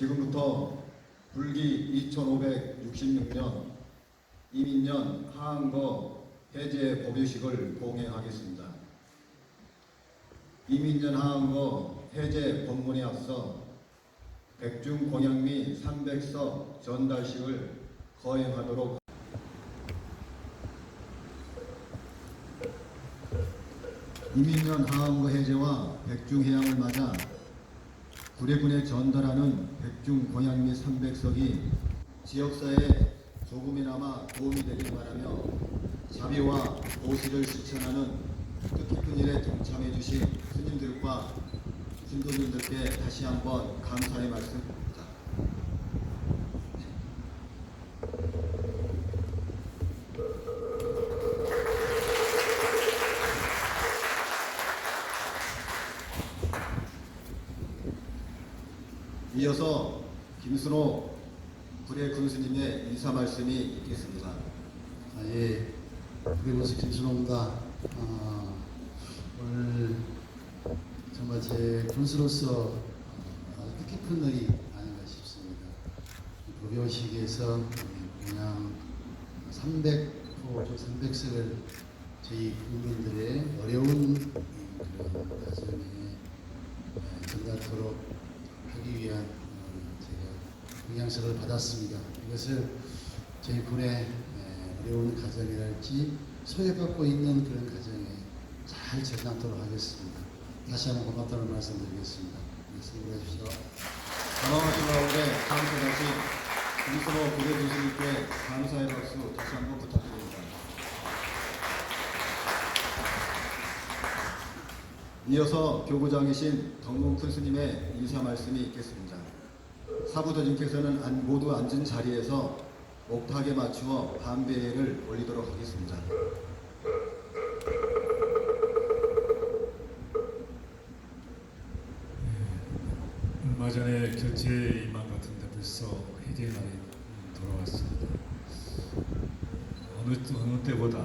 지금부터 불기 2566년 이민년 하한거 해제 법유식을 봉행하겠습니다. 이민년 하한거 해제 법문에 앞서 백중 공양 및 300석 전달식을 거행하도록 이민년 하한거 해제와 백중 해양을 맞아 구례군에 전달하는 백중 공양 및 300석이 지역사회에 조금이나마 도움이 되길 바라며 자비와 보시를 실천하는 뜻깊은 일에 동참해 주신 스님들과 신도님들께 다시 한번 감사의 말씀드립니다. 이어서 김순호 불의 군수님의 인사 말씀이 있겠습니다. 아, 예, 구리모스 김순호입니다. 아, 오늘 정말 제 군수로서 어, 뜻깊은 날이 아닌가 싶습니다. 불교식에서 그냥 300호, 300석을 저희 국민들의 어려운 그런 가정에 에, 전달토록 하기 위한 어, 영양석을 받았습니다. 이것을 저희 군의 에, 어려운 가정이랄지 소외받고 있는 그런 가정에 잘 전담토록 하겠습니다. 다시 한번 고맙다는 말씀 드리겠습니다. 말씀 해 주십시오. 전화하신 가운데 감사하신 김순호 불의 군수님께 감사의 박수 다시 한번 부탁드립니다. 이어서 교구장이신 덕문 스님의 인사 말씀이 있겠습니다. 사부도님께서는 안- 모두 앉은 자리에서 옥타하게 맞추어 반배를 올리도록 하겠습니다. 얼마 전에 교체 임한 같은데 벌써 해제 날이 음, 돌아왔습니다. 어느 어느 때보다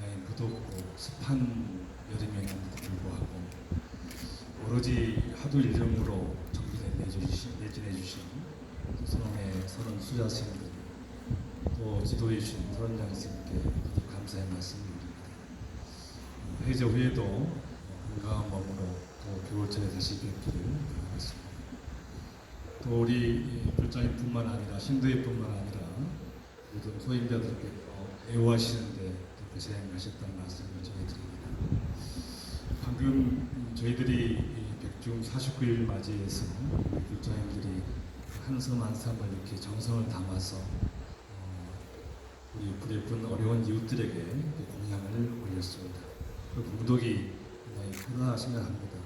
굉장히 무덥고 습한 여름이었는데도 불구하고 오로지 하도 일정으로 정비에 내주신 내진해 주신 선원의 선원 수자스님들 또 지도해 주신 선원장 스님께 모두 감사의 말씀드립니다. 해제 후에도 건강한 몸으로 또 교월절에 다시 뵙기를 바라겠습니다. 또 우리 불장님뿐만 아니라 신도회뿐만 아니라 모든 소임자들께 애호하시는데 또 고생하셨다는 말씀을 전해드립니다. 방금 음, 저희들이 이 백중 49일 맞이해서 불장님들이 한섬 한섬을 이렇게 정성을 담아서 어, 우리 불예쁜 어려운 이웃들에게 그 공양을 올렸습니다. 그 공덕이 굉장히 크다 생각합니다.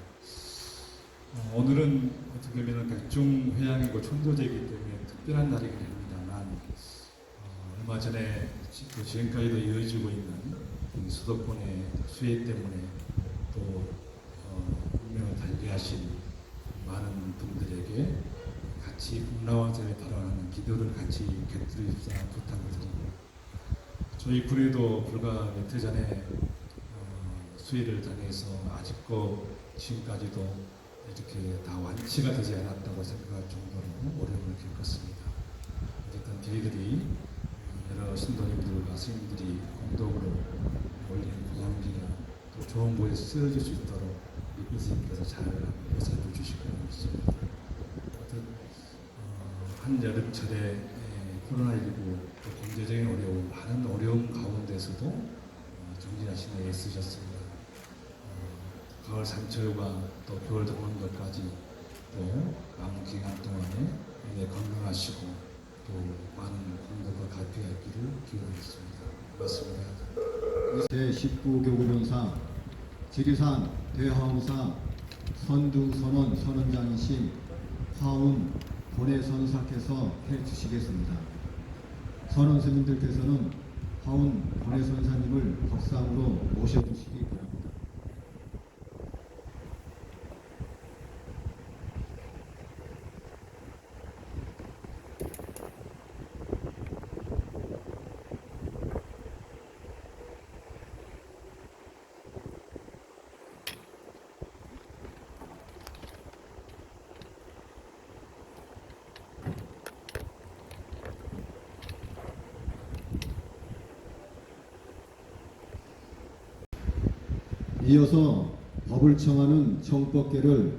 어, 오늘은 어떻게 보면 백중 회양이고 천도제이기 때문에 특별한 날이긴 합니다만 어, 얼마 전에 지금까지도 이어지고 있는 이 수도권의 수해 때문에 또 어, 운명을 달리하신 많은 분들에게 같이 국나왕생을 발언하는 기도를 같이 곁들여주자 부탁을 드립니다. 저희 군에도 불과 며칠 전에 어, 수해를 당해서 아직도 지금까지도 이렇게 다 완치가 되지 않았다고 생각할 정도로 어려움을 겪었습니다. 어쨌든 저희들이 여러 신도님들과 스님들이 공덕으로 올린 공양기가 또 좋은 곳에 쓰여질 수 있도록 이 교수님께서 잘 보살펴 주시고 있습니다. 어떤 어, 한 여름철에 에, 코로나19 또 경제적인 어려움, 많은 어려움 가운데서도 어, 정진하시는 애쓰셨습니다. 어, 가을 산철과 또 겨울 것까지 또 남은 기간 동안에 굉장히 건강하시고 또 많은 공덕과 갈피하기를 기원했습니다. 고맙습니다. 제19 교구본사 지리산 대화엄사 선두선원 선원장이신 화운 본해선사께서 해주시겠습니다. 선원 스님들께서는 화운 본해선사님을 법상으로 모셔주시기 바랍니다. 이어서 법을 청하는 청법계를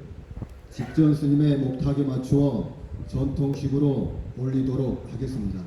직전 스님의 목탁에 맞추어 전통식으로 올리도록 하겠습니다.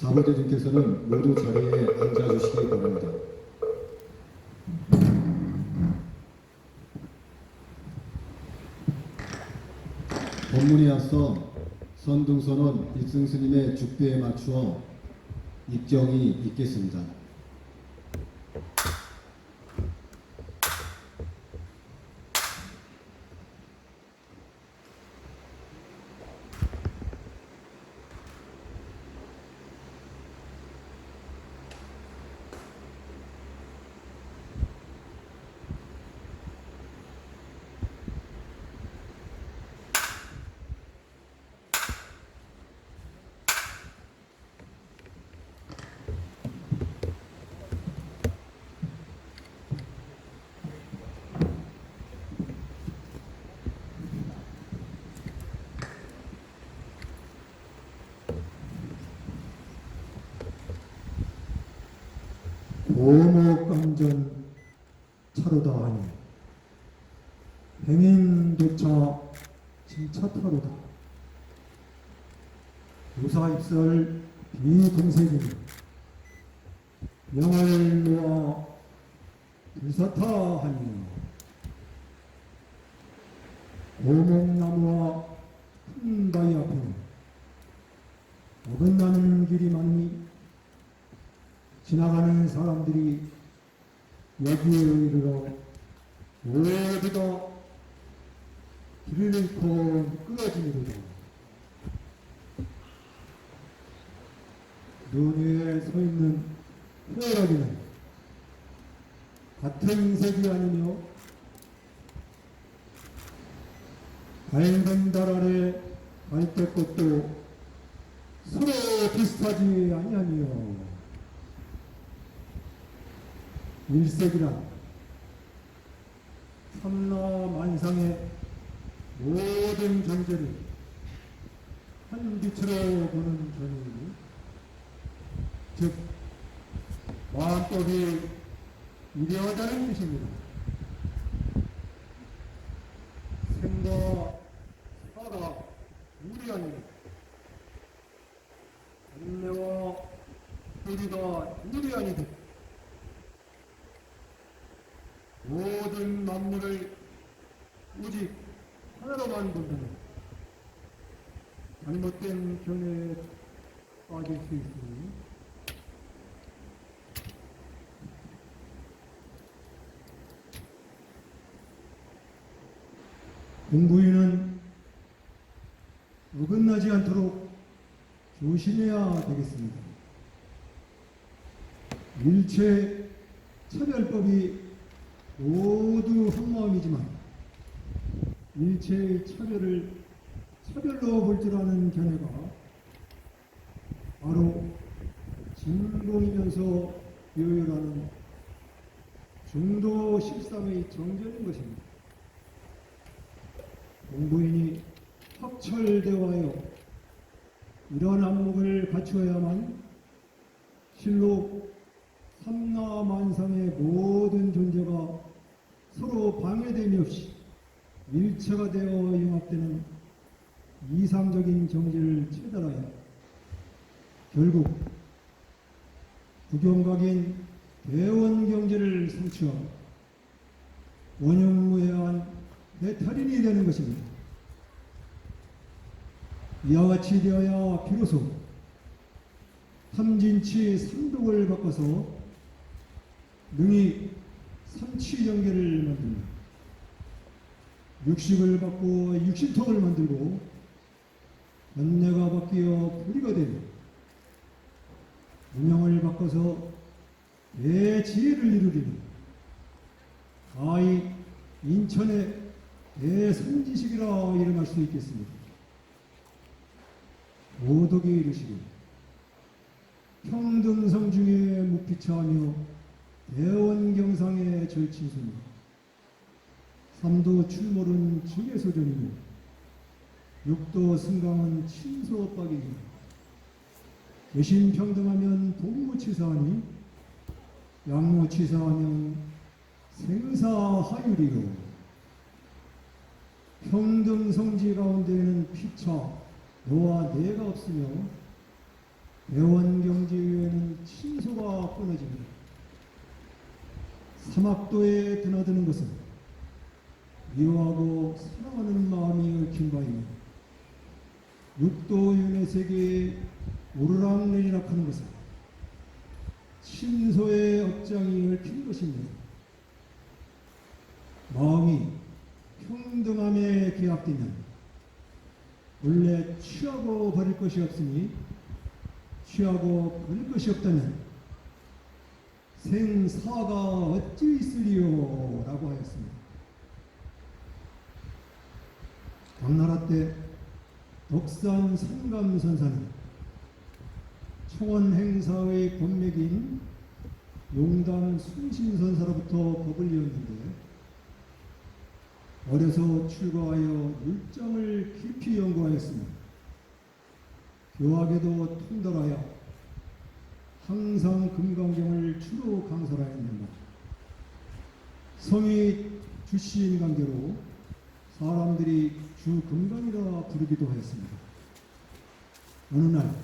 사부대님께서는 모두 자리에 앉아주시기 바랍니다. 법문에 앞서 선등선원 일승 스님의 죽비에 맞추어 입정이 있겠습니다. 고목감전 차로다 하니 행인도차 진차타로다. 유사입설 비동색이니 명을 놓아 불사타 하니 고목나무와 큰 바위 앞에는 어긋나는 길이 많니 지나가는 사람들이 여기에 이르러 모두 다 길을 잃고 끊어지리로다. 눈 위에 서 있는 뼈라기는 같은 색이 아니며 밝은 달 아래 갈대꽃도 서로 비슷하지 아니하니요. 일색이란 삼라만상의 모든 존재를 한 빛으로 보는 존이니 즉 마음법이 이려하다는 뜻입니다. 생과 사가 무리하니 안내와 뿌리가 무리하니듯 모든 만물을 오직 하나로만 본다면 잘못된 견해에 있으니 공부인은 어긋나지 않도록 조심해야 되겠습니다. 일체 차별법이 모두 한 마음이지만 일체의 차별을 차별로 볼 줄 아는 견해가 바로 진공이면서 요율하는 중도 13의 정전인 것입니다. 공부인이 확철대화하여 이런 안목을 갖추어야만 실로 삼라만상의 모든 존재가 서로 방해됨이 없이 일체가 되어 융합되는 이상적인 정지를 체달하여 결국 국영각인 대원 경제를 성취하고 원흉무해한 대탈인이 되는 것입니다. 이와 같이 되어야 비로소 탐진치 삼독을 바꿔서 능히 삼치정계를 만듭니다. 육식을 바꾸어 육신통을 만들고 연내가 바뀌어 불이가 되며 운명을 바꿔서 대지혜를 이루리니 가히 인천의 대성지식이라 이름할 수 있겠습니다. 모독이 이르시길 평등성 중에 무피차하며 대원경상의 절친순 삼도 출몰은 직계소전이며 육도 승강은 친소박이니 개신평등하면 동무치사하니 양무치사하면 생사하유리요 평등성지 가운데에는 피차 너와 내가 없으며 대원경지 위에는 친소가 끊어집니다. 사막도에 드나드는 것은 미워하고 사랑하는 마음이 얽힌 바이며 육도 윤의 세계에 오르락내리락 하는 것은 친소의 업장이 얽힌 것입니다. 마음이 평등함에 계약되면 원래 취하고 버릴 것이 없으니 취하고 버릴 것이 없다면 생사가 어찌 있으리요 라고 하였습니다. 당나라 때 덕산 삼감선사는 청원 행사의 본맥인 용담 순신선사로부터 법을 이었는데 어려서 출가하여 율정을 깊이 연구하였습니다. 교학에도 통달하여 항상 금강경을 주로 강설하였는다. 성이 주시인 관계로 사람들이 주 금강이라 부르기도 하였습니다. 어느 날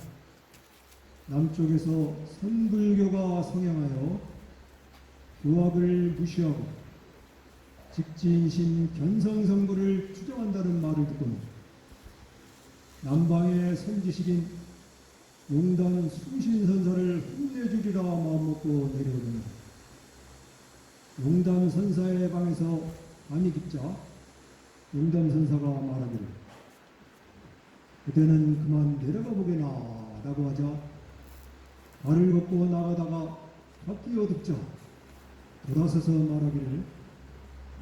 남쪽에서 선불교가 성행하여 교학을 무시하고 직진신 견성성부를 추정한다는 말을 듣고는 남방의 선지식인 용단 수신선사를 혼내주리라 마음먹고 내려오더니 용단 선사의 방에서 밤이 깊자 용단 선사가 말하기를 그대는 그만 내려가 보게나 라고 하자 발을 걷고 나가다가 밖이 어둡자 돌아서서 말하기를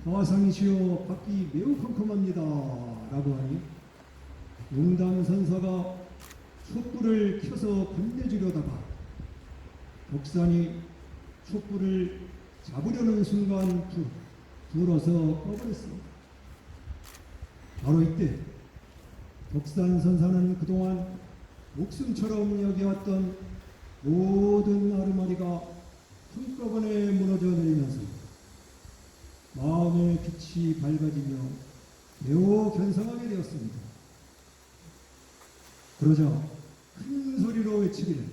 화상이시여 밖이 매우 컴컴합니다 라고 하니 용담 선사가 촛불을 켜서 건네주려다가 독산이 촛불을 잡으려는 순간 두, 불어서 꺼버렸습니다. 바로 이때 독산 선사는 그동안 목숨처럼 여겨왔던 모든 아르마리가 한꺼번에 무너져 내리면서 마음의 빛이 밝아지며 매우 견성하게 되었습니다. 그러자 큰 소리로 외치기를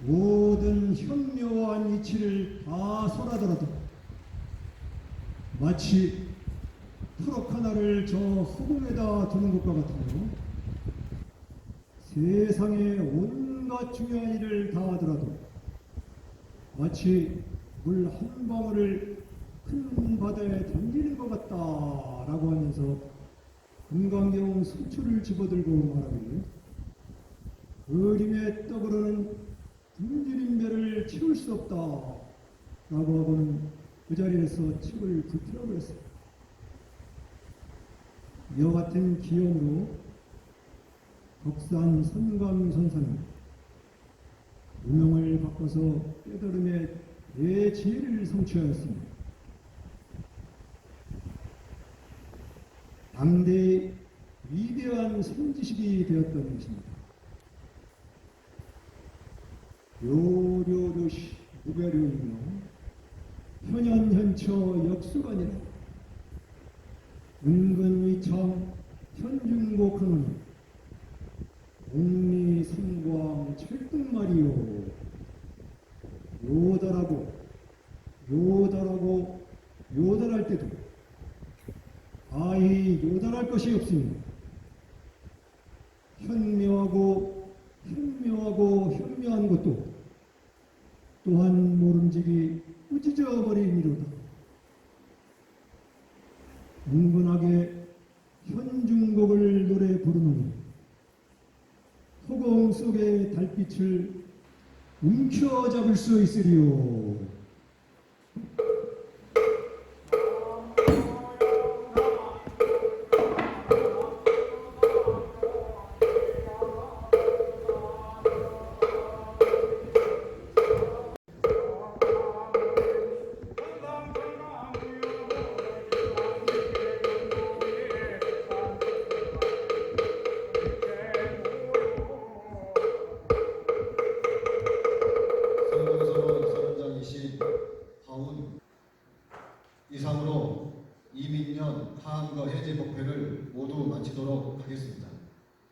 모든 현묘한 이치를 다 소라더라도 마치 트럭 하나를 저 허공에다 두는 것과 같으며 세상의 온 갖 중요한 일을 다 하더라도 마치 물 한 방울을 큰 바다에 던지는 것 같다라고 하면서 금강경 수초를 집어들고 말하기를 그림에 떠오르는 굶주린 배를 채울 수 없다 라고 하고는 그 자리에서 책을 불태워 버렸습니다. 이와 같은 기염으로 덕산 선감선사는 운명을 바꿔서 깨달음의 대지혜를 성취하였습니다. 당대의 위대한 선지식이 되었던 것입니다. 요료료시 무별요이며 현현현처 역수가 아니라 은근위참 현중고 큰언니 옥리삼광 철등말이요 요달하고 요달하고 요달할 때도 아이 요달할 것이 없으니 현묘하고 현묘하고 현묘한 것도 또한 모름지기 꾸짖어 버리미로다. 은근하게 현중곡을 노래 부르노니 허공 속의 달빛을 움켜잡을 수 있으리요.